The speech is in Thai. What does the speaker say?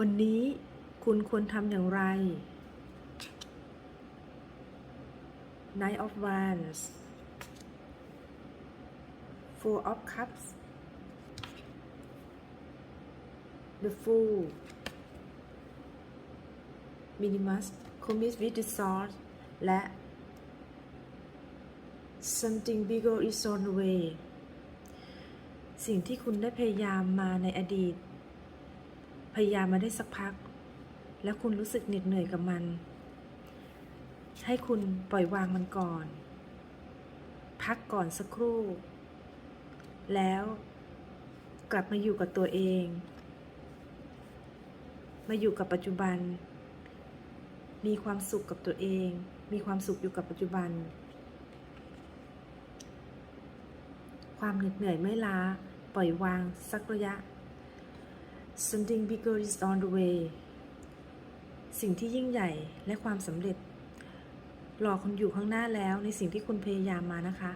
วันนี้คุณควรทำอย่างไร Nine of Wands Four of Cups The Fool Minimus Commit with the Sword และ Something bigger is on the way สิ่งที่คุณได้พยายามมาในอดีต พยายามมาได้สักพัก แล้วคุณรู้สึกเหน็ดเหนื่อยกับมัน ให้คุณปล่อยวางมันก่อน พักก่อนสักครู่ แล้วกลับมาอยู่กับตัวเอง มาอยู่กับปัจจุบัน มีความสุขกับตัวเอง มีความสุขอยู่กับปัจจุบัน ความเหน็ดเหนื่อยไม่ล้าปล่อยวางสักระยะ something bigger is on the way สิ่งที่ยิ่งใหญ่และความสำเร็จรอคุณอยู่ข้างหน้าแล้วในสิ่งที่คุณพยายามมานะคะ